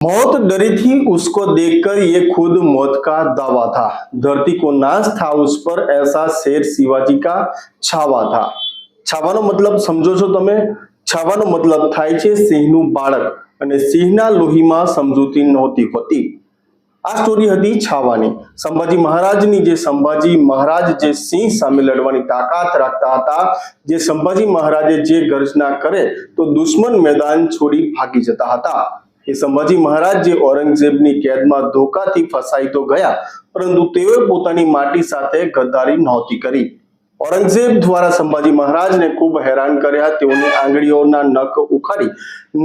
मौत डरी थी उसको देखकर ये खुद मौत का दावा था धरती को नाश था उस पर ऐसा शेर शिवाजी का છાવા થા છાવાનો મતલબ સમજો છો તમે છાવાનો મતલબ થાય છે સિંહનું બાળક અને સિંહના લોહીમાં સમજૂતી નહોતી હોતી આ સ્ટોરી હતી છાવાની સંભાજી મહારાજની જે સંભાજી મહારાજ જે સિંહ સામે લડવાની તાકાત રાખતા હતા જે સંભાજી મહારાજે જે ગર્જના કરે તો દુશ્મન મેદાન છોડી ભાગી જતા હતા એ સંભાજી મહારાજ જે ઔરંગઝેબની કેદમાં ધોકાથી ફસાઈ તો ગયા, પરંતુ તેઓએ પોતાની માટી સાથે ગદ્દારી નહોતી કરી. ઔરંગઝેબ દ્વારા સંભાજી મહારાજને ખૂબ હેરાન કર્યા, તેઓની આંગળીઓના નખ ઉખાડી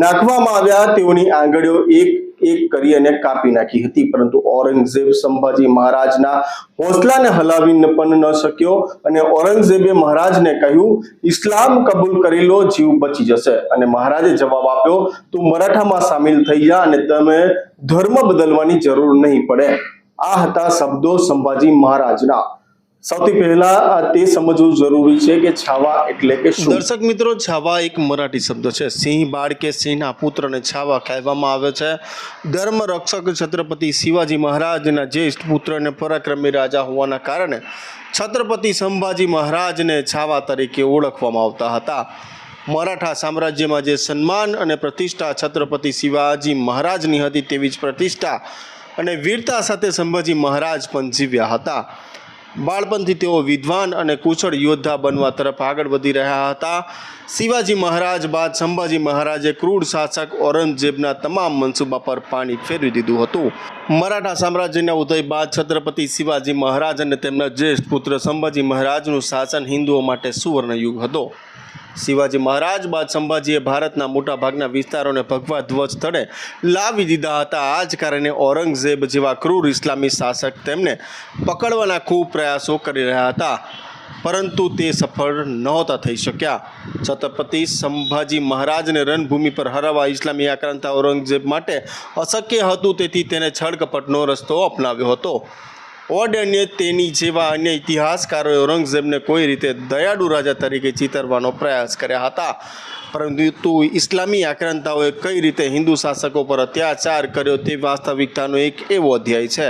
નાખવામાં આવ્યા, તેઓની આંગળીઓ એક એક કરી અને કાપી નાખી હતી. પરંતુ ઔરંગઝેબ સંભાજી મહારાજના હોંસલાને હલાવી પણ ન શક્યો અને ઔરંગઝેબે મહારાજને કહ્યું, ઇસ્લામ કબૂલ કરી લો, જીવ બચી જશે. અને મહારાજે જવાબ આપ્યો, તું મરાઠામાં સામેલ થઈ જા અને તમે ધર્મ બદલવાની જરૂર નહીં પડે. આ હતા શબ્દો સંભાજી મહારાજના. સૌથી પહેલા તે સમજવું જરૂરી છે કે છાવા એટલે કે શું? દર્શક મિત્રો, છાવા એક મરાઠી શબ્દ છે. સિંહ બાળ કે સિંહના પુત્રને છાવા કહેવામાં આવે છે. ધર્મ રક્ષક છત્રપતિ શિવાજી મહારાજના જ્યેષ્ઠ પુત્ર અને પરાક્રમી રાજા હોવાના કારણે છત્રપતિ સંભાજી મહારાજને છાવા તરીકે ઓળખવામાં આવતા હતા. મરાઠા સામ્રાજ્યમાં જે સન્માન અને પ્રતિષ્ઠા છત્રપતિ શિવાજી મહારાજની હતી તેવી જ પ્રતિષ્ઠા અને વીરતા સાથે સંભાજી મહારાજ પણ જીવ્યા હતા. બાળપણથી તેઓ વિદ્વાન અને કુશળ યોદ્ધા બનવા તરફ આગળ વધી રહ્યા હતા. શિવાજી મહારાજ બાદ સંભાજી મહારાજે ક્રૂર શાસક ઔરંગઝેબના તમામ મનસૂબા પર પાણી ફેરવી દીધું હતું. મરાઠા સામ્રાજ્યના ઉદય બાદ છત્રપતિ શિવાજી મહારાજ અને તેમના જ્યેષ્ઠ પુત્ર સંભાજી મહારાજનું શાસન હિન્દુઓ માટે સુવર્ણયુગ હતો. શિવાજી મહારાજ બાદ સંભાજીએ ભારતના મોટાભાગના વિસ્તારોને ભગવા ધ્વજ સ્થળે લાવી દીધા હતા. આ જ કારણે ઔરંગઝેબ જેવા ક્રૂર ઇસ્લામી શાસક તેમને પકડવાના ખૂબ પ્રયાસો કરી રહ્યા હતા. પરંતુ તે સફળ નહોતા થઈ શક્યા. છત્રપતિ સંભાજી મહારાજને રણભૂમિ પર હરાવવા ઇસ્લામી આક્રાંતા ઔરંગઝેબ માટે અશક્ય હતું, તેથી તેને છળકપટનો રસ્તો અપનાવ્યો હતો. ઓડ અને તેની જેવા અન્ય ઇતિહાસકારોએ ઔરંગઝેબને કોઈ રીતે દયાળુ રાજા તરીકે ચિતરવાનો પ્રયાસ કર્યા હતા. પરંતુ ઇસ્લામી આક્રાંતાઓએ કઈ રીતે હિન્દુ શાસકો પર અત્યાચાર કર્યો તે વાસ્તવિકતાનો એક એવો અધ્યાય છે,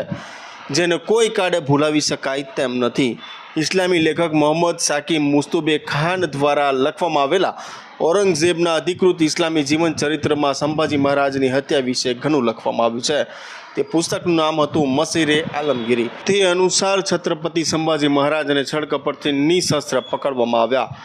જેને કોઈ કાળે ભૂલાવી શકાય તેમ નથી. ઇસ્લામી લેખક મોહમ્મદ સાકિમ મુસ્તુબે ખાન દ્વારા લખવામાં આવેલા ઔરંગઝેબના અધિકૃત ઇસ્લામી જીવન ચરિત્રમાં સંભાજી મહારાજની હત્યા વિશે ઘણું લખવામાં આવ્યું છે. તે પુસ્તકનું નામ હતું મસીરે આલમગીરી. તે અનુસાર છત્રપતિ સંભાજી મહારાજને છળકપટથી નિશસ્ત્ર પકડવામાં આવ્યા.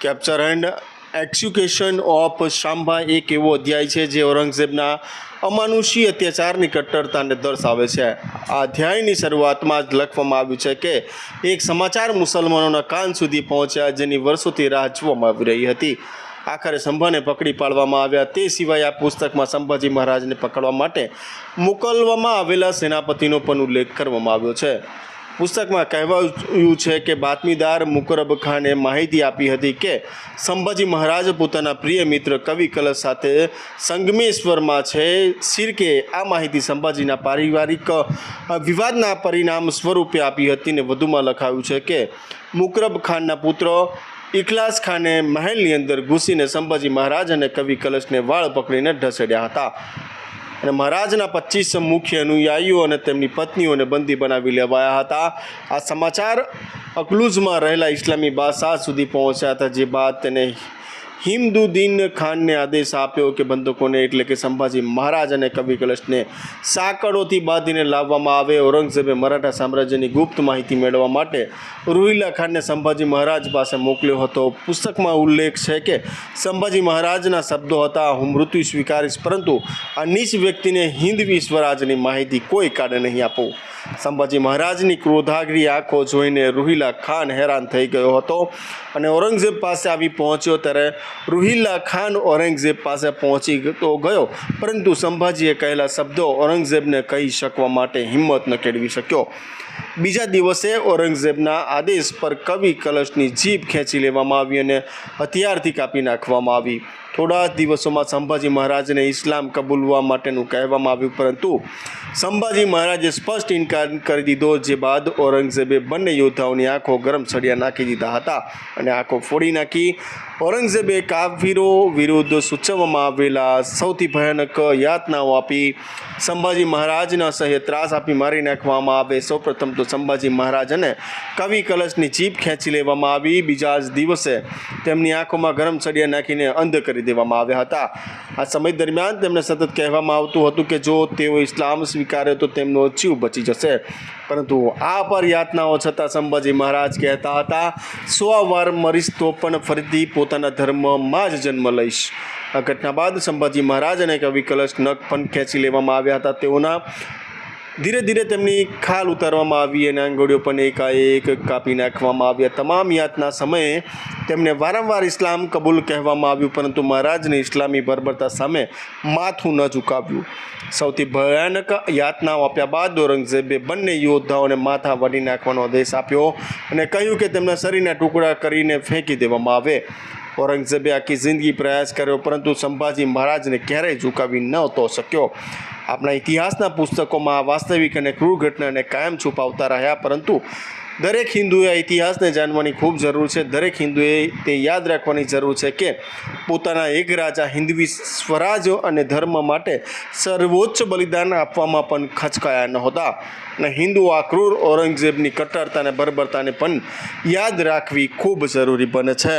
Capture and execution of Shambha એક એવો અધ્યાય છે જે ઔરંગઝેબના અમાનુષી અત્યાચારની કટ્ટરતાને દર્શાવે છે. આ અધ્યાયની શરૂઆતમાં જ લખવામાં આવ્યું છે કે એક સમાચાર મુસલમાનોના કાન સુધી પહોંચ્યા જેની વર્ષોથી રાહ જોવામાં આવી રહી હતી. આખરે સંભાને પકડી પાડવામાં આવ્યા. તે સિવાય આ પુસ્તકમાં સંભાજી મહારાજને પકડવા માટે મોકલવામાં આવેલા સેનાપતિનો પણ ઉલ્લેખ કરવામાં આવ્યો છે. પુસ્તકમાં કહેવાયું છે કે બાતમીદાર મુકરબ ખાને માહિતી આપી હતી કે સંભાજી મહારાજ પોતાના પ્રિય મિત્ર કવિ કલશ સાથે સંગમેશ્વરમાં છે. શિરકે આ માહિતી સંભાજીના પારિવારિક વિવાદના પરિણામ સ્વરૂપે આપી હતી ને વધુમાં લખાયું છે કે મુકરબ ખાનના પુત્ર ઇખલાસ ખાને મહેલની અંદર ઘૂસીને સંભાજી મહારાજ અને કવિ કલશને વાળ પકડીને ઢસેડ્યા હતા. અને મહારાજના પચીસ મુખ્ય અનુયાયીઓ અને તેમની પત્નીઓને બંદી બનાવી લેવાયા હતા. આ સમાચાર અકલુઝમાં રહેલા ઇસ્લામી બાદશાહ સુધી પહોંચ્યા હતા, જે બાદ તેને હિમદુદ્દીન ખાનને આદેશ આપ્યો કે બંદૂકોને એટલે કે સંભાજી મહારાજ અને કવિ કલશને સાંકળોથી બાંધીને લાવવામાં આવે. ઔરંગઝેબે મરાઠા સામ્રાજ્યની ગુપ્ત માહિતી મેળવવા માટે રૂહિલા ખાનને સંભાજી મહારાજ પાસે મોકલ્યો હતો. પુસ્તકમાં ઉલ્લેખ છે કે સંભાજી મહારાજના શબ્દો હતા, હું મૃત્યુ સ્વીકારીશ, પરંતુ આ નીચ વ્યક્તિને હિન્દવી સ્વરાજની માહિતી કોઈ કાળે નહીં આપું. સંભાજી મહારાજની ક્રોધાગરી આંખો જોઈને રૂહિલા ખાન હેરાન થઈ ગયો હતો અને ઔરંગઝેબ પાસે આવી પહોંચ્યો ત્યારે રૂહિલા ખાન ઔરંગઝેબ પાસે પહોંચી તો ગયો. પરંતુ સંભાજીએ કહેલા શબ્દો ઔરંગઝેબને કહી શકવા માટે હિંમત ન કેળવી શક્યો. બીજા દિવસે ઔરંગઝેબના આદેશ પર કવિ કલશની જીભ ખેંચી લેવામાં આવી અને હથિયારથી કાપી નાખવામાં આવી. થોડા જ દિવસોમાં સંભાજી મહારાજને ઇસ્લામ કબૂલવા માટેનું કહેવામાં આવ્યું, પરંતુ સંભાજી મહારાજે સ્પષ્ટ ઇનકાર કરી દીધો, જે બાદ ઔરંગઝેબે બંને યોદ્ધાઓની આંખો ગરમ સળિયા નાખી દીધા હતા અને આંખો ફોડી નાખી. ઔરંગઝેબે કાફીરો વિરુદ્ધ સૂચવવામાં આવેલા સૌથી ભયાનક યાતનાઓ આપી. સંભાજી મહારાજના સહે ત્રાસ આપી મારી નાખવામાં આવે. સૌપ્રથમ તો સંભાજી મહારાજને કવિ કલશની જીભ ખેંચી લેવામાં આવી. બીજા જ દિવસે તેમની આંખોમાં ગરમ સળિયા નાખીને અંધ કરી દેવામાં આવ્યા હતા. આ સમય દરમિયાન તેમને સતત કહેવામાં આવતું હતું કે જો તેઓ ઇસ્લામ સ્વીકારે તો તેમનો જીવ બચી જશે. પરંતુ આ પર યાતનાઓ છતાં સંભાજી મહારાજ કહેતા હતા સો વાર મરીશ તો પણ ફરીથી પોતાના ધર્મમાં જ જન્મ લઈશ. આ ઘટના બાદ સંભાજી મહારાજ અને કવિ કલશ નખ પણ ખેંચી લેવામાં આવ્યા હતા. તેઓના ધીરે ધીરે તેમની ખાલ ઉતારવામાં આવી અને આંગળીઓ પણ એકાએક કાપી નાખવામાં આવ્યા. તમામ યાતના સમયે તેમને વારંવાર ઇસ્લામ કબૂલ કહેવામાં આવ્યું, પરંતુ મહારાજને ઇસ્લામી બર્બરતા સામે માથું ન ઝુકાવ્યું. સૌથી ભયાનક યાતનાઓ આપ્યા બાદ ઔરંગઝેબે બંને યોદ્ધાઓને માથા વડી નાખવાનો આદેશ આપ્યો અને કહ્યું કે તેમના શરીરના ટુકડા કરીને ફેંકી દેવામાં આવે. ઔરંગઝેબે આખી જિંદગી પ્રયાસ કર્યો, પરંતુ સંભાજી મહારાજને ક્યારેય ઝુકાવી નહોતો શક્યો. આપણા ઇતિહાસના પુસ્તકોમાં વાસ્તવિક અને ક્રૂર ઘટનાને કાયમ છુપાવતા રહ્યા, પરંતુ દરેક હિન્દુએ આ ઇતિહાસને જાણવાની ખૂબ જરૂર છે. દરેક હિન્દુએ તે યાદ રાખવાની જરૂર છે કે પોતાના એક રાજા હિન્દવી સ્વરાજ અને ધર્મ માટે સર્વોચ્ચ બલિદાન આપવામાં પણ ખચકાયા નહોતા અને હિન્દુ આ ક્રૂર ઔરંગઝેબની કટ્ટરતા અને બર્બરતાને પણ યાદ રાખવી ખૂબ જરૂરી બને છે.